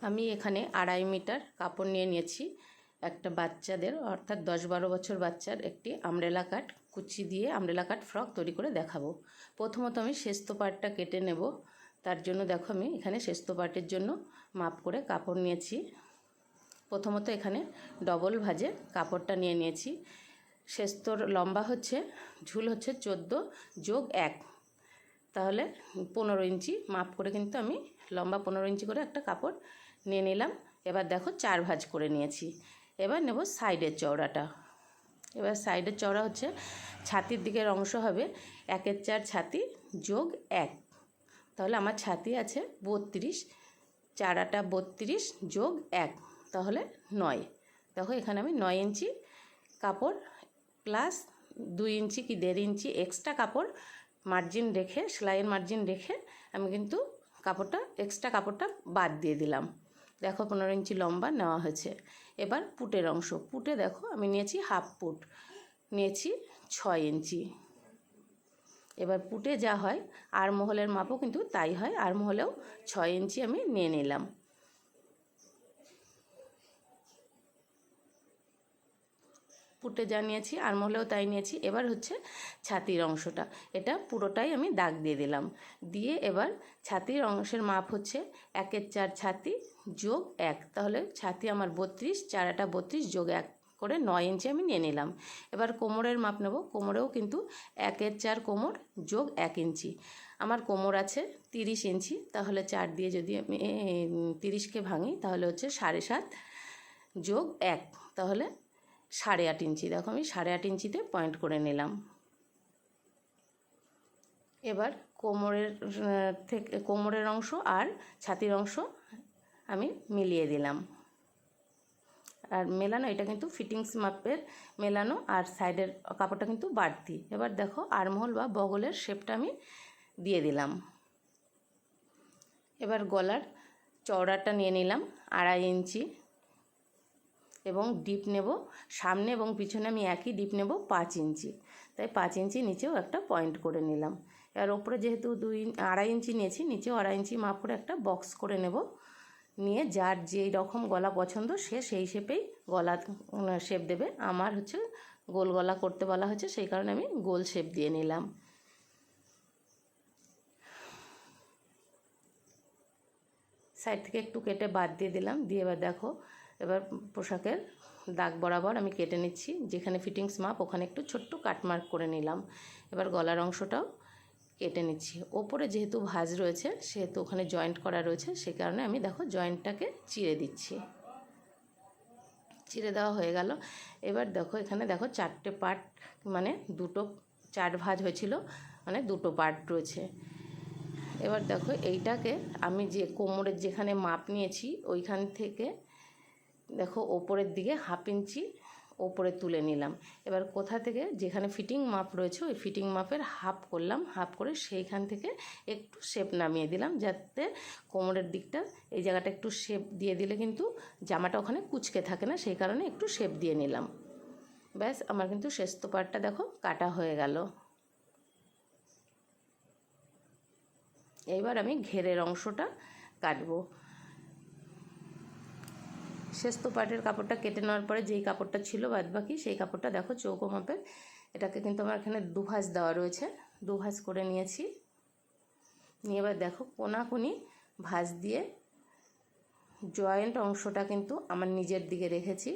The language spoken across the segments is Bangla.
আমি এখানে আড়াই মিটার কাপড় নিয়ে নিয়েছি একটা বাচ্চাদের, অর্থাৎ দশ বারো বছর বাচ্চার একটি আমরেলা কাট, কুচি দিয়ে আমরেলা কাট ফ্রক তৈরি করে দেখাবো। প্রথমত আমি শেস্ত পাটটা কেটে নেব। তার জন্য দেখো আমি এখানে শেস্ত পাটের জন্য মাপ করে কাপড় নিয়েছি। প্রথমত এখানে ডবল ভাজে কাপড়টা নিয়ে নিয়েছি। শেস্তর লম্বা হচ্ছে, ঝুল হচ্ছে চোদ্দ যোগ এক। তাহলে পনেরো ইঞ্চি মাপ করে কিন্তু আমি লম্বা পনেরো ইঞ্চি করে একটা কাপড় নিয়ে নিলাম। এবার দেখো চার ভাঁজ করে নিয়েছি। এবার নেব সাইডের চওড়াটা। এবার সাইডের চওড়া হচ্ছে ছাতির দিকের অংশ হবে একের চার ছাতি যোগ এক। তাহলে আমার ছাতি আছে বত্রিশ, চারাটা বত্রিশ যোগ এক, তাহলে নয়। দেখো এখানে আমি নয় ইঞ্চি কাপড় প্লাস দুই ইঞ্চি কি দেড় ইঞ্চি এক্সট্রা কাপড় মার্জিন রেখে, সেলাইয়ের মার্জিন রেখে আমি কিন্তু কাপড়টা, এক্সট্রা কাপড়টা বাদ দিয়ে দিলাম। দেখো পনেরো ইঞ্চি লম্বা নেওয়া হয়েছে। এবার পুটের অংশ। পুটে দেখো আমি নিয়েছি হাফ পুট। নিয়েছি ছয় ইঞ্চি। এবার পুটে যা হয়, আর মহলের মাপও কিন্তু তাই হয়, আর মহলেও ছয় ইঞ্চি আমি নিয়ে নিলাম। পুটে যা নিয়েছি, আর মহলেও তাই নিয়েছি। এবার হচ্ছে ছাতির অংশটা। এটা পুরোটাই আমি দাগ দিয়ে দিলাম। দিয়ে এবার ছাতির অংশের মাপ হচ্ছে একের চার ছাতি যোগ এক। তাহলে ছাতি আমার বত্রিশ, চারাটা বত্রিশ, যোগ এক করে নয় ইঞ্চি আমি নিয়ে নিলাম। এবার কোমরের মাপ নেব। কোমরেও কিন্তু একের চার কোমর, যোগ এক ইঞ্চি। আমার কোমর আছে তিরিশ ইঞ্চি। তাহলে চার দিয়ে যদি আমি তিরিশকে ভাঙি, তাহলে হচ্ছে সাড়ে সাত, যোগ এক। তাহলে সাড়ে আট ইঞ্চি। দেখো আমি সাড়ে আট ইঞ্চিতে পয়েন্ট করে নিলাম। এবার কোমরের থেকে, কোমরের অংশ আর ছাতির অংশ আমি মিলিয়ে দিলাম। আর মেলানো, এটা কিন্তু ফিটিংস মাপের মেলানো আর সাইডের কাপড়টা কিন্তু বাড়তি। এবার দেখো আরমহল বা বগলের শেপটা আমি দিয়ে দিলাম। এবার গলার চওড়াটা নিয়ে নিলাম আড়াই ইঞ্চি এবং ডিপ নেব সামনে এবং পিছনে আমি একই ডিপ নেব পাঁচ ইঞ্চি। তাই পাঁচ ইঞ্চি নিচেও একটা পয়েন্ট করে নিলাম। এর ওপরে যেহেতু দুই আড়াই ইঞ্চি নিয়েছি, নিচেও আড়াই ইঞ্চি মাপ করে একটা বক্স করে নেব। নিয়ে যার যেই রকম গলা পছন্দ সে সেই শেপেই গলা শেপ দেবে। আমার হচ্ছে গোল গলা করতে বলা হয়েছে, সেই কারণে আমি গোল শেপ দিয়ে নিলাম। সাইড থেকে একটু কেটে বাদ দিয়ে দিলাম। দিয়ে এবার দেখো, এবার পোশাকের দাগ বরাবর আমি কেটে নিচ্ছি। যেখানে ফিটিংস মাপ, ওখানে একটু ছোট্ট কাটমার্ক করে নিলাম। এবার গলার অংশটাও কেটে নিচ্ছি। ওপরে যেহেতু ভাঁজ রয়েছে, সেহেতু ওখানে জয়েন্ট করা রয়েছে, সে কারণে আমি দেখো জয়েন্টটাকে চিড়ে দিচ্ছি। চিড়ে দেওয়া হয়ে গেল। এবার দেখো এখানে দেখো চারটে পার্ট মানে দুটো, চার ভাঁজ হয়েছিল মানে দুটো পার্ট রয়েছে। এবার দেখো এইটাকে আমি যে কোমরের যেখানে মাপ নিয়েছি, ওইখান থেকে দেখো ওপরের দিকে হাফ ইঞ্চি ওপরে তুলে নিলাম। এবার কোথা থেকে যেখানে ফিটিং মাপ রয়েছে, ওই ফিটিং মাপের হাফ করলাম হাফ করে সেইখান থেকে একটু শেপ নামিয়ে দিলাম, যাতে কোমরের দিকটা, এই জায়গাটা একটু শেপ দিয়ে দিলে কিন্তু জামাটা ওখানে কুচকে থাকে না, সেই কারণে একটু শেপ দিয়ে নিলাম। ব্যাস, আমার কিন্তু শেস্ত পাটটা দেখো কাটা হয়ে গেল। এইবার আমি ঘেরের অংশটা কাটবো। শেষ তো পাটের কাপড়টা কেটে নেওয়ার পরে যেই কাপড়টা ছিল বাদ বাকি, সেই কাপড়টা দেখো চৌকো মাপের এটাকে কিন্তু আমার এখানে দুভাজ দেওয়া রয়েছে। দুভাজ করে নিয়েছি। নিয়ে এবার দেখো কোনাকুনি ভাঁজ দিয়ে জয়েন্ট অংশটা কিন্তু আমার নিজের দিকে রেখেছি।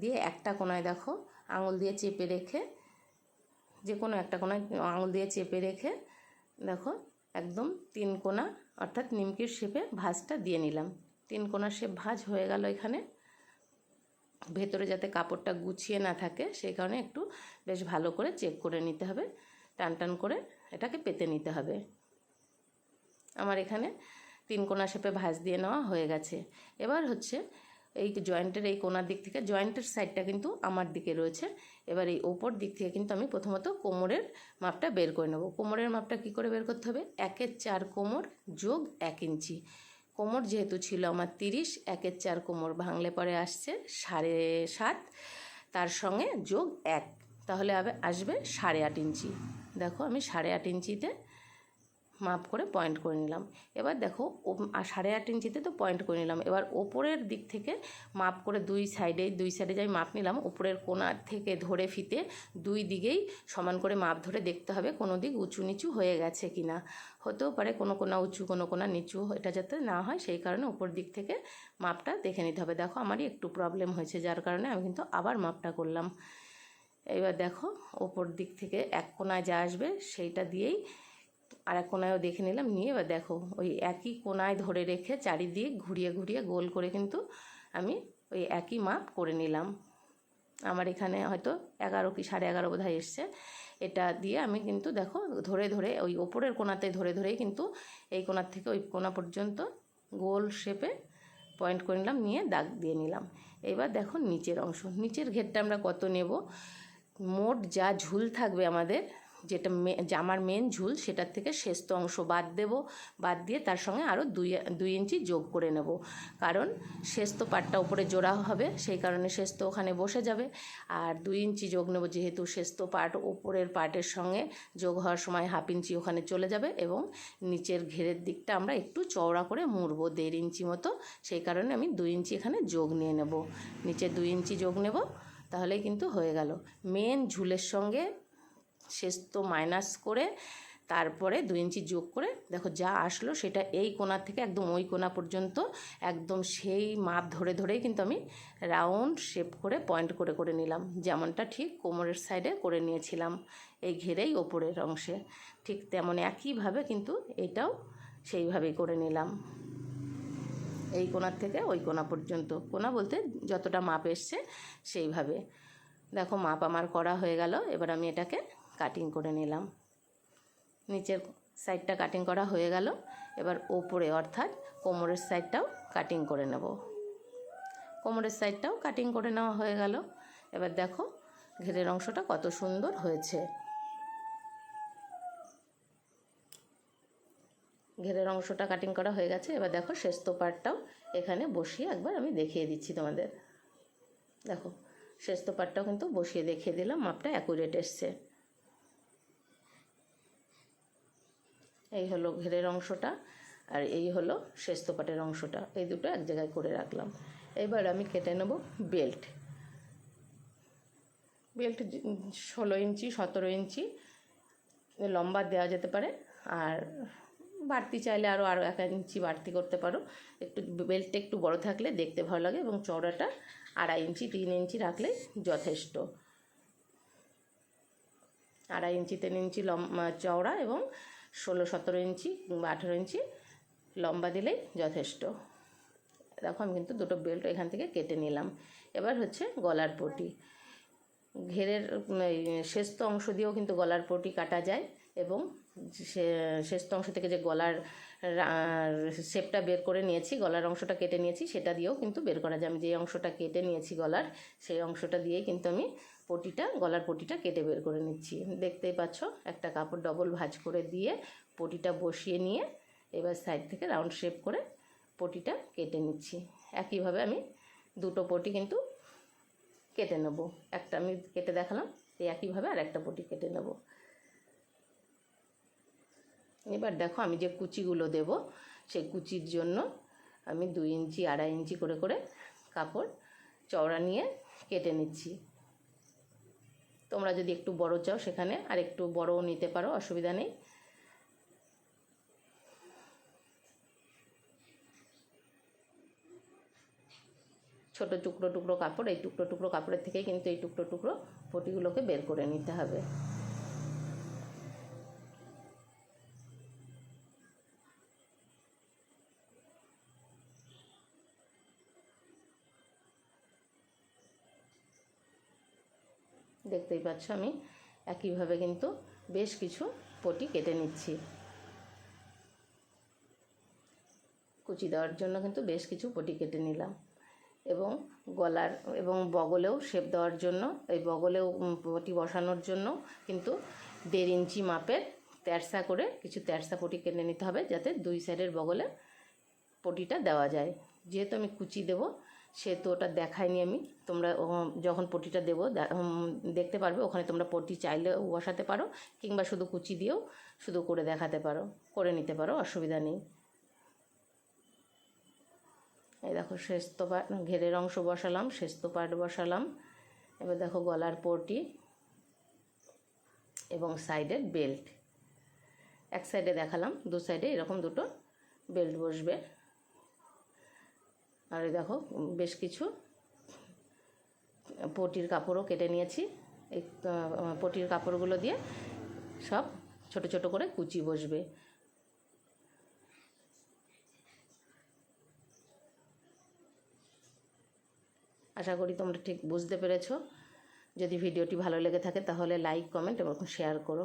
দিয়ে একটা কোনায় দেখো আঙুল দিয়ে চেপে রেখে, যে কোনো একটা কোনায় আঙুল দিয়ে চেপে রেখে দেখো একদম তিন কোনা, অর্থাৎ নিমকির শেপে ভাঁজটা দিয়ে নিলাম। তিন কোনা শেপ ভাঁজ হয়ে গেল এখানে। ভেতরে যাতে কাপড়টা গুছিয়ে না থাকে, সেই কারণে একটু বেশ ভালো করে চেক করে নিতে হবে। টান টান করে এটাকে পেতে নিতে হবে। আমার এখানে তিন কোনা শেপে ভাঁজ দিয়ে নেওয়া হয়ে গেছে। এবার হচ্ছে এই জয়েন্টের এই কোনার দিক থেকে, জয়েন্টের সাইডটা কিন্তু আমার দিকে রয়েছে। এবার এই ওপর দিক থেকে কিন্তু আমি প্রথমত কোমরের মাপটা বের করে নেব। কোমরের মাপটা কি করে বের করতে হবে? একের চার কোমর যোগ এক ইঞ্চি। কোমর যেহেতু ছিল আমার তিরিশ, একের চার কোমর ভাঙলে পরে আসছে সাড়ে সাত, তার সঙ্গে যোগ এক। তাহলে আসবে সাড়ে আট ইঞ্চি। দেখো আমি সাড়ে আট ইঞ্চিতে মাপ করে পয়েন্ট করে নিলাম। এবার দেখো সাড়ে আট ইঞ্চিতে তো পয়েন্ট করে নিলাম। এবার ওপরের দিক থেকে মাপ করে দুই সাইডে দুই সাইডে যাই মাপ নিলাম, ওপরের কোণার থেকে ধরে ফিতে দুই দিকেই সমান করে মাপ ধরে দেখতে হবে কোনো দিক উঁচু নিচু হয়ে গেছে কি না হতেও পারে কোনো কোনা উঁচু, কোনো কোনা নিচু, এটা যাতে না হয়, সেই কারণে উপর দিক থেকে মাপটা দেখে নিতে হবে। দেখো, আমারই একটু প্রবলেম হয়েছে, যার কারণে আমি কিন্তু আবার মাপটা করলাম। এবার দেখো, ওপর দিক থেকে এক কোনায় যা আসবে, সেইটা দিয়েই আর এক কোনায়ও দেখে নিলাম, নিয়ে এবার দেখো, ওই একই কোনায় ধরে রেখে চারিদিক ঘুরিয়ে ঘুরিয়ে গোল করে কিন্তু আমি ওই একই মাপ করে নিলাম। আমার এখানে হয়তো এগারো কি, সাড়ে এগারো বোধহয় এসছে। এটা দিয়ে আমি কিন্তু দেখো, ধরে ধরে ওই ওপরের কোনাতে ধরে ধরেই কিন্তু এই কোনার থেকে ওই কোনা পর্যন্ত গোল শেপে পয়েন্ট করে নিলাম, নিয়ে দাগ দিয়ে নিলাম। এবার দেখো নিচের অংশ, নিচের ঘেরটা আমরা কত নেব? মোট যা ঝুল থাকবে আমাদের যেটা মে- জামার মেন ঝুল সেটার থেকে শেষত অংশ বাদ দেব। বাদ দিয়ে তার সঙ্গে আরও দুই দুই ইঞ্চি যোগ করে নেব। কারণ শেষত পাটটা উপরে জোড়া হবে, সেই কারণে শেষত ওখানে বসে যাবে। আর দুই ইঞ্চি যোগ নেব যেহেতু শেষত পাট ওপরের পাটের সঙ্গে যোগ হওয়ার সময় হাফ ইঞ্চি ওখানে চলে যাবে এবং নিচের ঘেরের দিকটা আমরা একটু চওড়া করে মুড়বো দেড় ইঞ্চি মতো। সেই কারণে আমি দুই ইঞ্চি এখানে যোগ নিয়ে নেব। নিচে দুই ইঞ্চি যোগ নেব, তাহলেই কিন্তু হয়ে গেল। মেন ঝুলের সঙ্গে শেষ তো মাইনাস করে তারপরে দুই ইঞ্চি যোগ করে, দেখো যা আসলো সেটা এই কোণা থেকে একদম ওই কোণা পর্যন্ত, একদম সেই মাপ ধরে ধরেই কিন্তু আমি রাউন্ড শেপ করে পয়েন্ট করে করে নিলাম। যেমনটা ঠিক কোমরের সাইডে করে নিয়েছিলাম, এই ঘেরেই ওপরের অংশে। ঠিক তেমন একইভাবে কিন্তু এটাও সেইভাবেই করে নিলাম। এই কোণার থেকে ওই কোণা পর্যন্ত। কোণা বলতে যতটা মাপ এসছে সেইভাবে। দেখো মাপ আমার করা হয়ে গেল, এবার আমি এটাকে কাটিং করে নিলাম। নিচের সাইডটা কাটিং করা হয়ে গেল। এবার ওপরে অর্থাৎ কোমরের সাইডটাও কাটিং করে নেব। কোমরের সাইডটাও কাটিং করে নেওয়া হয়ে গেল। এবার দেখো ঘেরের অংশটা কত সুন্দর হয়েছে। ঘেরের অংশটা কাটিং করা হয়ে গেছে। এবার দেখো শেষতো পার্টটাও এখানে বসিয়ে একবার আমি দেখিয়ে দিচ্ছি তোমাদের। দেখো শেষতো পার্টটাও কিন্তু বসিয়ে দেখিয়ে দিলাম, মাপটা অ্যাকুরেট এসছে। এই হলো ঘেরের অংশটা আর এই হলো শেষতো পাটের অংশটা। এই দুটো এক জায়গায় করে রাখলাম। এবার আমি কেটে নেব বেল্ট। বেল্ট ষোলো ইঞ্চি, সতেরো ইঞ্চি, লম্বা দেওয়া যেতে পারে। আর বাড়তি চাইলে আরও আরও এক ইঞ্চি বাড়তি করতে পারো। একটু বেল্টটা একটু বড় থাকলে দেখতে ভালো লাগে এবং চওড়াটা আড়াই ইঞ্চি, তিন ইঞ্চি রাখলে যথেষ্ট। আড়াই ইঞ্চি, তিন ইঞ্চি লম্বা, চওড়া এবং ষোলো, সতেরো ইঞ্চি কিংবা আঠেরো ইঞ্চি লম্বা দিলেই যথেষ্ট। দেখো, আমি কিন্তু দুটো বেল্ট এখান থেকে কেটে নিলাম। এবার হচ্ছে গলার পটি। ঘেরের শেষ্ত অংশ দিয়েও কিন্তু গলার পটি কাটা যায় এবং সে- শেষত অংশ থেকে যে গলার শেপটা বের করে নিয়েছি, গলার অংশটা কেটে নিয়েছি, সেটা দিয়েও কিন্তু বের করা যায়। আমি যে অংশটা কেটে নিয়েছি গলার, সেই অংশটা দিয়েই কিন্তু আমি পটিটা, গলার পটিটা কেটে বের করে নিচ্ছি। দেখতেই পাচ্ছ, একটা কাপড় ডবল ভাজ করে দিয়ে পটিটা বসিয়ে নিয়ে এবার সাইড থেকে রাউন্ড শেপ করে পটিটা কেটে নিচ্ছি। একইভাবে আমি দুটো পটি কিন্তু কেটে নেব। একটা আমি কেটে দেখালাম এই একইভাবে আর একটা পটি কেটে নেব। এবার দেখো আমি যে কুচিগুলো দেব, সেই কুচির জন্য আমি দুই ইঞ্চি, আড়াই ইঞ্চি করে করে কাপড় চওড়া নিয়ে কেটে নিচ্ছি। তোমরা যদি একটু বড় চাও সেখানে, আর একটু বড়ও নিতে পারো, অসুবিধা নেই। ছোট টুকরো টুকরো কাপড়, এই টুকরো টুকরো কাপড়ের থেকেই কিন্তু এই টুকরো টুকরো পটিগুলোকে বের করে নিতে হবে। দেখতেই পাচ্ছ আমি একইভাবে কিন্তু বেশ কিছু পটি কেটে নিচ্ছি। কুচি দেওয়ার জন্য কিন্তু বেশ কিছু পটি কেটে নিলাম। এবং গলার এবং বগলেও শেপ দেওয়ার জন্য, এই বগলেও পটি বসানোর জন্য কিন্তু দেড় ইঞ্চি মাপের তেরসা করে কিছু তেরসা পটি কেটে নিতে হবে যাতে দুই সাইডের বগলে পটিটা দেওয়া যায়। যেহেতু আমি কুচি দেব সেহেতু ওটা দেখাইনি আমি। তোমরা যখন পটিটা দেবো দেখতে পারবে, ওখানে তোমরা পটি চাইলে বসাতে পারো, কিংবা শুধু কুচি দিয়েও শুধু করে দেখাতে পারো, করে নিতে পারো, অসুবিধা নেই। এই দেখো শেস্ত পাট ঘেরের অংশ বসালাম শেস্ত পাট বসালাম। এবার দেখো গলার পটি এবং সাইডের বেল্ট। এক সাইডে দেখালাম, দু সাইডে এরকম দুটো বেল্ট বসবে। আর দেখো, বেশ কিছু পটির কাপড়ও কেটে নিয়েছি। এই পটির কাপড়গুলো দিয়ে সব ছোট ছোট করে কুচি বসবে। আশা করি তোমরা ঠিক বুঝতে পেরেছ। যদি ভিডিওটি ভালো লেগে থাকে তাহলে লাইক, কমেন্ট এবং শেয়ার করো।